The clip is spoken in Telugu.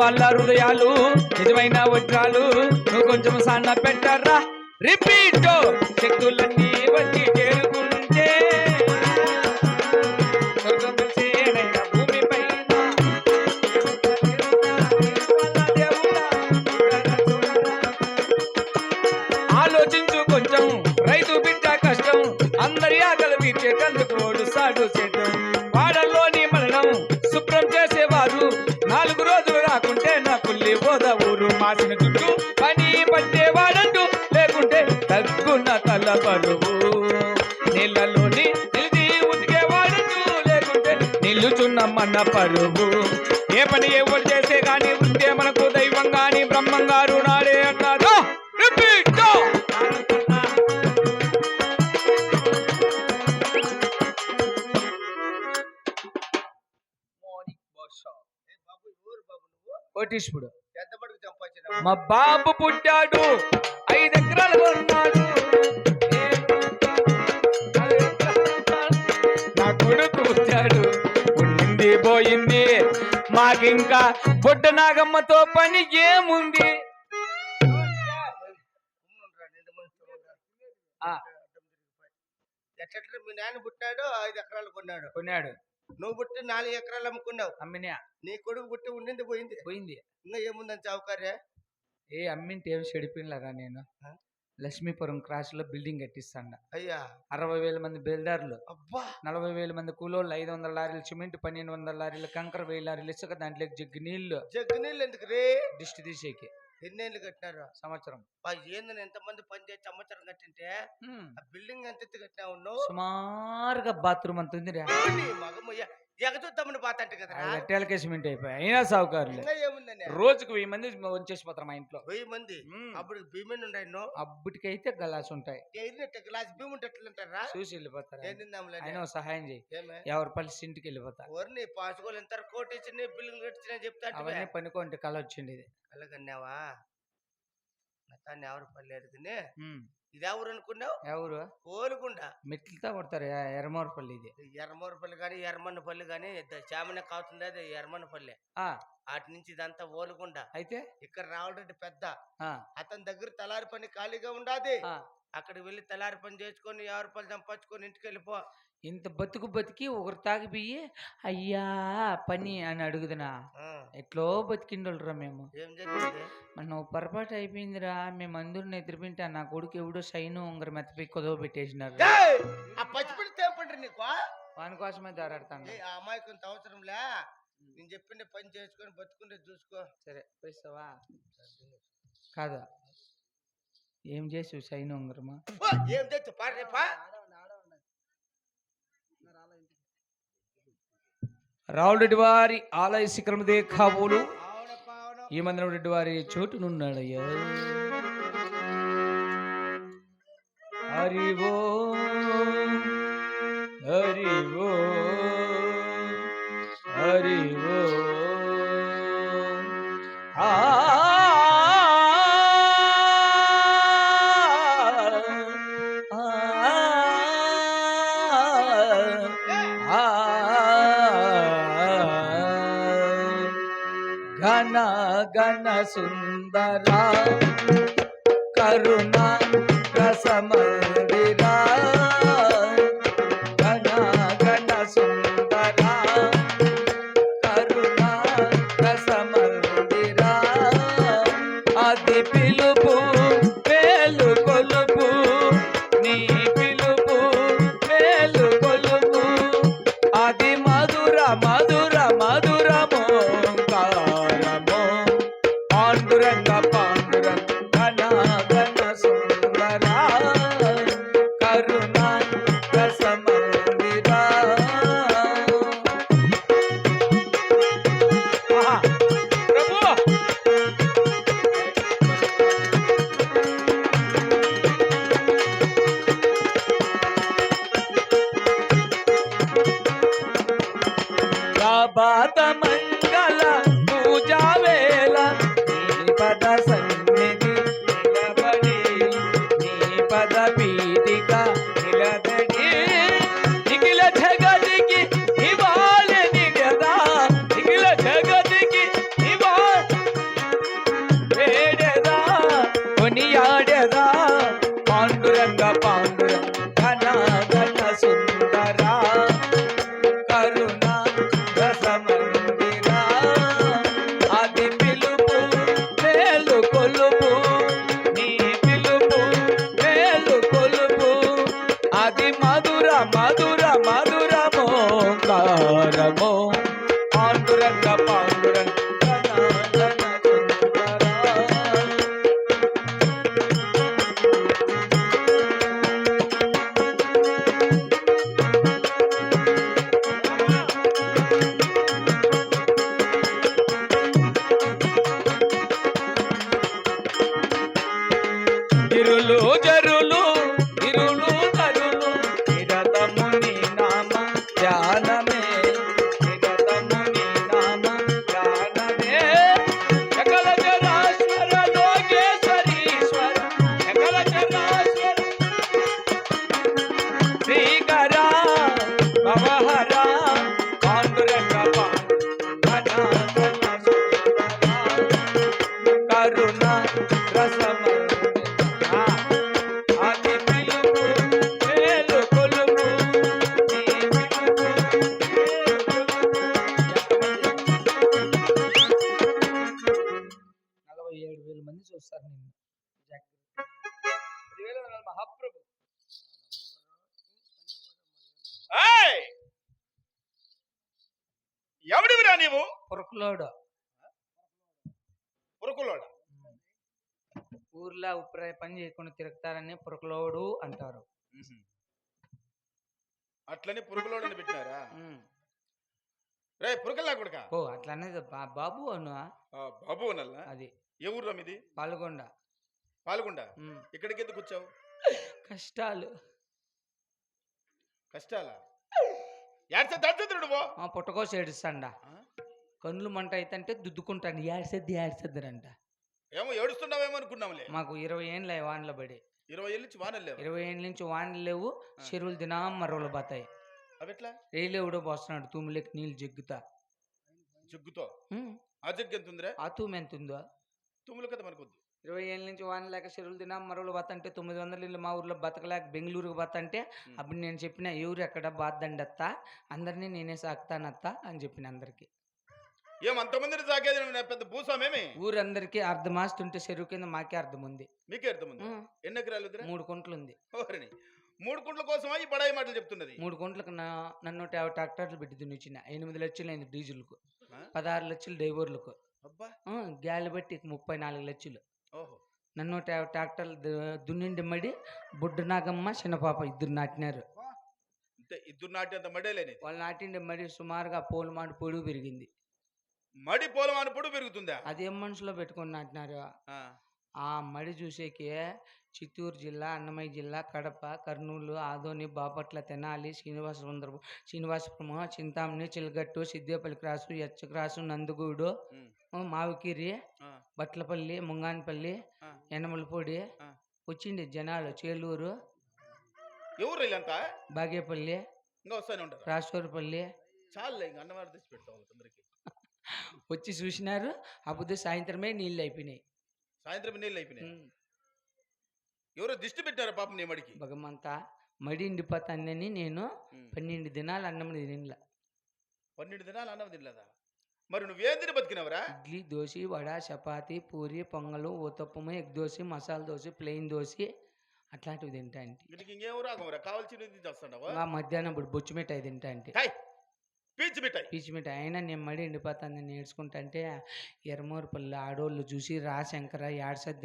వాళ్ళ హృదయాలు నిజమైన వజ్రాలు నువ్వు కొంచెం సన్న పెట్టరా రిపీట్ oh. శక్తులన్నీ వచ్చి చేరు చుట్టూ పని పట్టేవాడంటూ లేకుంటే తగ్గున్న తల పరువు నీళ్ళలోని నిలిచి ఉతికేవాడంటూ లేకుంటే నిల్లుచున్న మన పరువు. ఏ పని ఎవరు చేసే గాని వృత్తే మనకు దైవం గాని బ్రహ్మం గారు నాడే అన్నారు కోటీశ్వరుడు. మా బాబు పుట్టాడు. ఐదు ఎకరాలు కొన్నాడు. నా కొడుకు పుట్టాడు. ఉండింది పోయింది. మాకింకా బొడ్డ నాగమ్మతో పని ఏముంది? ఎట్లా మీ నాన్న పుట్టాడు ఐదు ఎకరాలు కొన్నాడు. కొన్నాడు. నువ్వు పుట్టి నాలుగు ఎకరాలు అమ్ముకున్నావు. అమ్మినా. నీ కొడుకు పుట్టి ఉండింది పోయింది. పోయింది. ఇంకా ఏముందని చౌకర్య ఏ అమ్మింటే ఏం చెడిపోయినలాగా నేను? లక్ష్మీపురం క్రాస్లో బిల్డింగ్ కట్టిస్తాను అయ్యా! అరవై వేల మంది బిల్డర్లు అబ్బా! నలభై వేల మంది కూలోళ్ళు ఐదు వందల లారీలు సిమెంట్ పన్నెండు వందల లారీలు కంకర వెయ్యి లారీలు ఇసుక దాంట్లోకి జగ్గు నీళ్ళు జగ్గు నీళ్ళు ఎందుకు రే? దిష్టి తీసేకి. ఎన్నేళ్ళు కట్టినారు? సంవత్సరం. బా ఏందని ఎంతమంది పని చేసి సంవత్సరం కట్టింటే? హ్మ్. ఆ బిల్డింగ్ ఎంత ఎత్తు కట్టినావు నువ్వు? సుమారుగా బాత్రూమ్ అంత ఉంది మగమయ్య? ఎగచూద్దామని బాతంట కదరా? ఎట్టేలకే సిమెంట్ అయిపోయి. అయినా సావుకారులు. ఇంకా ఏముందని రోజుకు వెయ్యి మంది వచ్చేసిపోతారు మా ఇంట్లో. వెయ్యి మంది. అప్పుడు భీమన్ ఉండే నువ్వు అబ్బుటికైతే గలాస్ ఉంటాయి. గ్లాస్ భీము ఉంటట్లుంటారా చూసి వెళ్ళిపోతారు ఓ సహాయం చేయి. ఎవరి పల్లి ఇంటికి వెళ్ళిపోతా. ఓర్ని పాసుకోలు ఎంత కోటి ఇచ్చిన బిల్డింగ్ కట్టించిన చెప్తా అవన్నీ పనుకోండి కళ వచ్చింది ఇది అలాగన్నావా మొత్తాన్ని ఎవరు పల్లె ఎరుగునే హ్మ్. ఇది ఎవరు? అనుకున్నావు ఎవరు ఓలుగుండ మెట్లతో కొడతారు ఎర్రమోరపల్లి ఇది. ఎర్రమూరపల్లి కానీ ఎర్రమన్నపల్లి కానీ చామన కావుతుంది అది ఎర్రమన్నపల్లి అటు నుంచి ఇదంతా ఓలుగుండ. అయితే? ఇక్కడ రావడం పెద్ద. అతని దగ్గర తలారి పని ఖాళీగా ఉండాది. అక్కడికి వెళ్ళి తలారి పని చేసుకొని యాభై రూపాయలు సంపాదించుకొని ఇంటికి వెళ్ళిపో ఇంత బతుకు బతికి ఒకరు తాగిపోయి అయ్యా పని అని అడుగుదునా? ఎట్లో బతికిండోళ్ళరా మేము. ఏం జరిగింది? మనం పొరపాటు అయిపోయిందిరా. మేము అందరిని ఎదురుపింటా నా కొడుకు ఎవడో సైను ఉంగరం మెత్తపై కొదవ పెట్టేసినారు! ఆ పచ్చిపిడి తేపండి నీకు? వాని కోసమే దారాడతాను ఆ అమ్మాయి కొంత అవసరంలే నేను చెప్పిండే పని చేసుకొని బతుకుంటే చూసుకో. సరే పోయిస్తావా కాదా. ఏం చేసావు సైను ఉంగరమా? ఏం తెచ్చు వారి ఆలయ అవునప్పా అవును. ఈ మందిరెడ్డి వారి చోటునున్నాడయ్యా. హరివో హరివో హరివో. ఆ ఆ सुंदरा करुणा रसमय। 了。Dragón. పురకులోడు. పురుకులోడ? ఊర్లో ఉప్రాయ పని చేయకుండా తిరుగుతారని పురకులోడు అంటారు. అట్లని పురుగులోడని పెట్టినారా? ఉమ్. రే పురుగులా కొడుక? ఓ అట్లా అనేది బా- బాబు అను. బాబు అన్నల్లా అది. ఏ ఊర్రా మీది? పాల్గొండ పాల్గొండ. ఇక్కడికి ఎందుకు వచ్చావు కష్టాలు? కష్టాలా ఏడ్చే దద్దరుడు పో పుట్టకోసి ఏడుస్తాండ. కన్నులు మంట అయితే దుద్దుకుంటాను. ఏడ్సేద్ది ఏడ్సేద్దరంట. ఏమో ఏడుస్తున్నావేమో అనుకున్నాంలే మాకు ఇరవై ఏండ్ల వానలు పడి. ఇరవై ఏళ్ళ నుంచి వానలు లేవు. ఇరవై ఏళ్ళ నుంచి వానలు లేవు. చెరువులు దినం మరవలు పోతాయి. అవెట్లా రేలేవుడో పోస్తున్నాడు. తూములకి నీళ్ళు జగ్గుతా. జగ్గుతో. ఆ జగ్గు ఎంత ఉందిరా ఆ తూము ఎంత ఉందో తుమ్ములు కదా మనకొద్దు. ఇరవై ఏళ్ళ నుంచి వాన లేక చెరువులు దినం మరవలు బతంటే తొమ్మిది వందల ఇల్లు మా ఊర్లో బతకలేక బెంగళూరుకు బతంటే అప్పుడు నేను చెప్పిన ఎవరు ఎక్కడ బాద్దండి అత్త అందరినీ నేనే సాకుతానత్త? అని చెప్పిన అందరికి. ఏం అంతమందిని సాగేది నువ్వు? నా పెద్ద భూస్వామేమి ఊరందరికీ అర్ధం ఆస్తుంటే చెరువు కింద మాకే అర్థం ఉంది మీకే అర్థముంది? ఉమ్. ఎన్ని ఎకరాలు? మూడు కుంటలు ఉంది ఓరిని. మూడు కుంట్ల కోసమా ఈ బడాయి మాటలు చెప్తున్నది? మూడు కుంటలకు నా నన్ను యాభై ట్రాక్టర్లు పెట్టి దున్నిచ్చిన. ఎనిమిది లక్షలు అయింది డీజిల్కు. ఆ? పదహారు లక్షలు డ్రైవర్లకు అబ్బా! ఆ, గాలి బట్టి ముప్పై నాలుగు లక్షలు. ఓహో! నన్ను యాభై ట్రాక్టర్లు దు- దున్నిండి మడి బుడ్డ నాగమ్మ చిన్నపాప ఇద్దరు నాటినారు. ఇద్దరు నాటి అంత మడేలేని వాళ్ళు నాటిండి మడి సుమారుగా పోలు మాట పొడుగు పెరిగింది. మడి పోలం అనుపుడు పెరుగుతుందా? అదేం మనుషులో పెట్టుకొని నాటినారు? ఆ. మడి చూసేకి చిత్తూరు జిల్లా అన్నమయ్య జిల్లా కడప కర్నూలు ఆదోని బాపట్ల తెనాలి శ్రీనివాసపురం శ్రీనివాసపురం చింతామణి చిలగట్టు సిద్దేపల్లి క్రాసు ఎచ్చ క్రాసు నందుగూడు మావికిరి. బట్లపల్లి ముంగానపల్లి ఆ. వచ్చింది జనాలు చేలూరు ఎవరు వీళ్ళంతా బాగేపల్లి రాజోరపల్లి చాలే ఇంక అన్నవారు తెచ్చి పెడతాం వాళ్ళకందరికి. వచ్చి చూసినారు. అప్పుడు సాయంత్రమే నీళ్ళు అయిపోయినాయి. సాయంత్రం నీళ్ళు అయిపోయినాయి. ఎవరో దిష్టి పెట్టారు పాపం నీ మడికి? భగవంతా మడి ఎండిపోతానని నేను. పన్నెండు దినాలు అన్నం తినలా. పన్నెండు దినాలు అన్నం తినలేదా? మరి నువ్వేం తిని బతికినవరా? ఇడ్లీ దోశ వడ చపాతి పూరి పొంగలు ఊతప్పము ఎగ్ దోశ మసాలా దోశ ప్లెయిన్ దోశ అట్లాంటివి తింటా అంటే ఇంకేం చేస్తాడావా? ఇంకా మధ్యాహ్నం ఇప్పుడు బొచ్చు మిఠాయి తింటా అంటే పీచు మిఠాయి. పీచు మిఠాయి. అయినా నేను మడి ఎండిపోతానని నేర్చుకుంటా ఎరమూరు ఎర్రమూరుపల్లి ఆడోళ్ళు చూసి రా శంకర ఏడు సద్ద